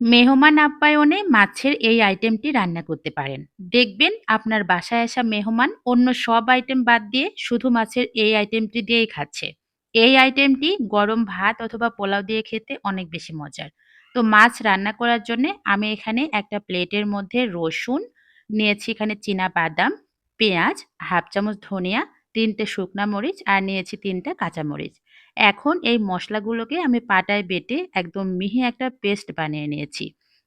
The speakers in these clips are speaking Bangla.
মেহমান আপ্যায়নে মাছের এই আইটেমটি রান্না করতে পারেন। দেখবেন আপনার বাসায় আসা মেহমান অন্য সব আইটেম বাদ দিয়ে শুধু মাছের এই আইটেমটি দিয়েই খাচ্ছে। এই আইটেমটি গরম ভাত অথবা পোলাও দিয়ে খেতে অনেক বেশি মজার। তো মাছ রান্না করার জন্যে আমি এখানে একটা প্লেটের মধ্যে রসুন নিয়েছি এখানে চীনা বাদাম, পেঁয়াজ, হাফ চামচ ধনিয়া, ৩ টে শুকনা মরিচ আর নিয়েছি ৩ টা কাঁচামরিচ। এখন এই মশলাগুলোকে আমি পাটায় বেটে একদম মিহি একটা পেস্ট বানিয়ে নিয়েছি।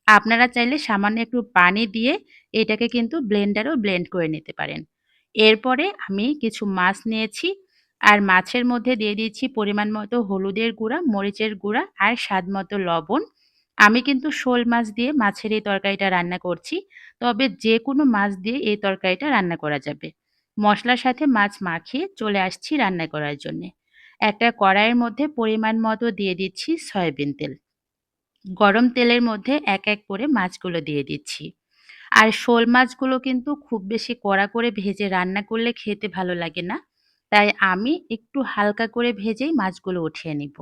আপনারা চাইলে সামান্য একটু পানি দিয়ে এটাকে কিন্তু ব্লেন্ডারেও ব্লেন্ড করে নিতে পারেন। এরপরে আমি কিছু মাছ নিয়েছি আর মাছের মধ্যে দিয়ে দিয়েছি পরিমাণ মতো হলুদের গুঁড়া, মরিচের গুঁড়া আর স্বাদ মতো লবণ। আমি কিন্তু শোল মাছ দিয়ে মাছের এই তরকারিটা রান্না করছি। তবে যে কোনো মাছ দিয়ে এই তরকারিটা রান্না করা যাবে। মসলার সাথে মাছ মাখিয়ে চলে আসছি রান্না করার জন্যে। একটা কড়াইয়ের মধ্যে পরিমাণ মতো দিয়ে দিচ্ছি সয়াবিন তেল। গরম তেলের মধ্যে এক এক করে মাছগুলো দিয়ে দিচ্ছি। আর শোল মাছগুলো কিন্তু খুব বেশি কড়া করে ভেজে রান্না করলে খেতে ভালো লাগে না। তাই আমি একটু হালকা করে ভেজেই মাছগুলো উঠিয়ে নিব।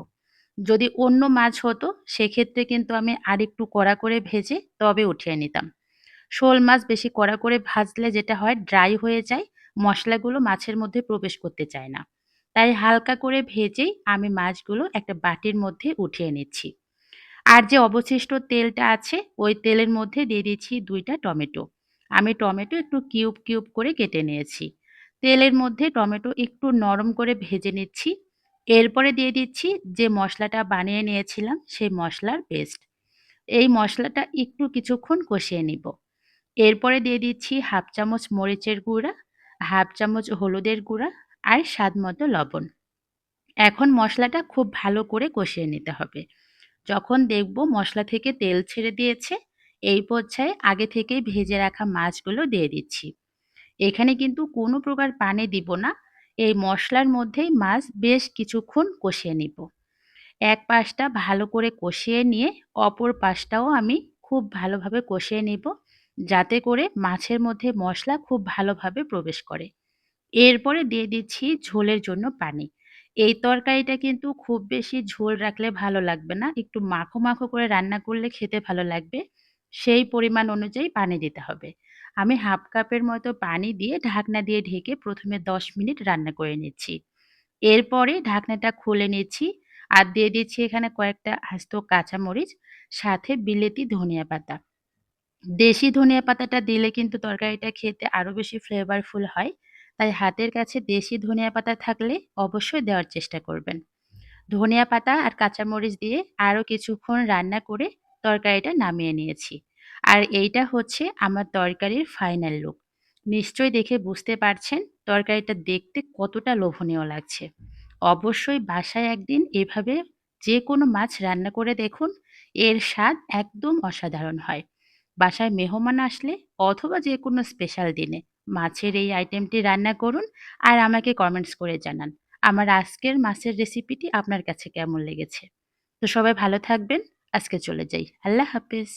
যদি অন্য মাছ হতো, সেক্ষেত্রে কিন্তু আমি আর একটু কড়া করে ভেজে তবে উঠিয়ে নিতাম। শোল মাছ বেশি কড়া করে ভাজলে যেটা হয় ড্রাই হয়ে যায়। মশলাগুলো মাছের মধ্যে প্রবেশ করতে চায় না। তাই হালকা করে ভেজেই আমি মাছগুলো একটা বাটির মধ্যে উঠিয়ে নিচ্ছি। আর যে অবশিষ্ট তেলটা আছে, ওই তেলের মধ্যে দিয়ে দিচ্ছি দুইটা টমেটো। আমি টমেটো একটু কিউব কিউব করে কেটে নিয়েছি। তেলের মধ্যে টমেটো একটু নরম করে ভেজে নিচ্ছি। এরপরে দিয়ে দিচ্ছি যে মশলাটা বানিয়ে নিয়েছিলাম, সেই মশলার পেস্ট। এই মশলাটা একটু কিছুক্ষণ কষিয়ে নিব। এরপরে দিয়ে দিচ্ছি হাফ চামচ মরিচের গুঁড়া হাফ চামচ হলুদের গুঁড়া আর স্বাদ মতো লবণ। এখন মশলাটা খুব ভালো করে কষিয়ে নিতে হবে। যখন দেখব মশলা থেকে তেল ছেড়ে দিয়েছে, এই পর্যায়ে আগে থেকেই ভেজে রাখা মাছগুলো দিয়ে দিচ্ছি। এখানে কিন্তু কোনো প্রকার পানি দিব না। এই মশলার মধ্যেই মাছ বেশ কিছুক্ষণ কষিয়ে নিব। এক পাশটা ভালো করে কষিয়ে নিয়ে অপর পাশটাও আমি খুব ভালোভাবে কষিয়ে নিব। যাতে করে মাছের মধ্যে মশলা খুব ভালোভাবে প্রবেশ করে। এরপরে দিয়ে দিচ্ছি ঝোলের জন্য পানি। এই তরকারিটা কিন্তু খুব বেশি ঝোল রাখলে ভালো লাগবে না। একটু মাখো মাখো করে রান্না করলে খেতে ভালো লাগবে। সেই পরিমাণ অনুযায়ী পানি দিতে হবে। আমি হাফ কাপের মতো পানি দিয়ে ঢাকনা দিয়ে ঢেকে প্রথমে দশ মিনিট রান্না করে নিচ্ছি। এরপরে ঢাকনাটা খুলে নিচ্ছি আর দিয়ে দিচ্ছি এখানে কয়েকটা আস্ত কাঁচামরিচ, সাথে বিলেতি ধনিয়া পাতা। দেশি ধনিয়া পাতাটা দিলে কিন্তু তরকারিটা খেতে আরও বেশি ফ্লেভারফুল হয়। তাই হাতের কাছে দেশি ধনিয়া পাতা থাকলে অবশ্যই দেওয়ার চেষ্টা করবেন। ধনিয়া পাতা আর কাঁচামরিচ দিয়ে আরও কিছুক্ষণ রান্না করে তরকারিটা নামিয়ে নিয়েছি। আর এইটা হচ্ছে আমার তরকারির ফাইনাল লুক নিশ্চয়ই দেখে বুঝতে পারছেন তরকারিটা দেখতে কতটা লোভনীয় লাগছে। অবশ্যই বাসায় একদিন এভাবে যে কোনো মাছ রান্না করে দেখুন, এর স্বাদ একদম অসাধারণ হয়। বাসায় মেহমান আসলে অথবা যে কোনো স্পেশাল দিনে মাছের এই আইটেমটি রান্না করুন আর আমাকে কমেন্টস করে জানান। আমার আজকের মাছের রেসিপিটি আপনার কাছে কেমন লেগেছে? তো সবাই ভালো থাকবেন, আজকে চলে যাই। আল্লাহ হাফিজ।